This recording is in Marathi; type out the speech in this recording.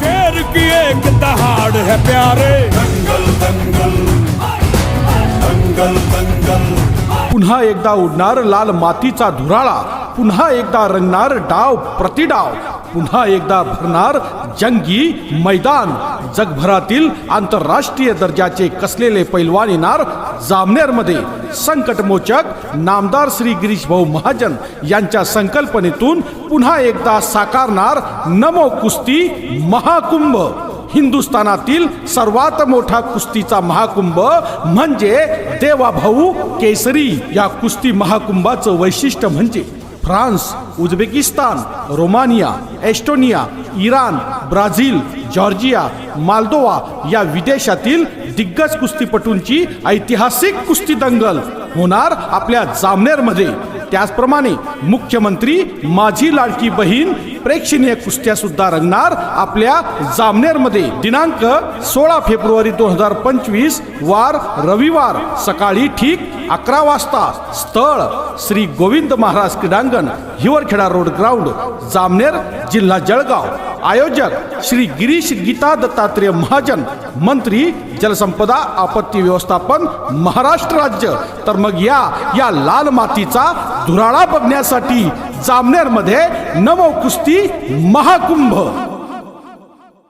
शेर की एक दहाड़ है प्यारे दंगल दंगल दंगल दंगल पुन्हा एकदा उडणार लाल मातीचा धुराळा पुन्हा एकदा रंगणार डाव प्रतिडाव पुन्हा एकदा भरणार जंगी मैदान. जगभरातील आंतरराष्ट्रीय दर्जाचे कसलेले पैलवान येणार जामनेरमध्ये? संकटमोचक नामदार श्री गिरीश भाऊ महाजन यांच्या संकल्पनेतून पुन्हा एकदा साकारणार नमो कुस्ती महाकुंभ. हिंदुस्थानातील सर्वात मोठा कुस्तीचा महाकुंभ म्हणजे देवाभाऊ केसरी. या कुस्ती महाकुंभाचं वैशिष्ट्य म्हणजे France Uzbekistan Romania Estonia Iran Brazil Georgia Moldova या विदेशातील दिग्गज कुस्तीपटूंची ऐतिहासिक कुस्ती दंगल होणार आपल्या जामनेरमध्ये. त्याचप्रमाणे मुख्यमंत्री माझी लाडकी बहीण प्रेक्षणीय कुस्त्या सुद्धा रंगणार आपल्या जामनेरमध्ये. दिनांक सोळा फेब्रुवारी दोन हजार पंचवीस वार रविवार सकाळी ठीक अकरा वाजता. स्थळ श्री गोविंद महाराज क्रीडांगण हिवरखेडा रोड ग्राउंड जामनेर जिल्हा जळगाव. आयोजक श्री गिरीश गीता दत्तात्रेय महाजन मंत्री जलसंपदा आपत्ती व्यवस्थापन महाराष्ट्र राज्य. तर मग या या लाल मातीचा धुराळा बघण्यासाठी जामनेरमध्ये नवो कुस्ती महाकुंभ.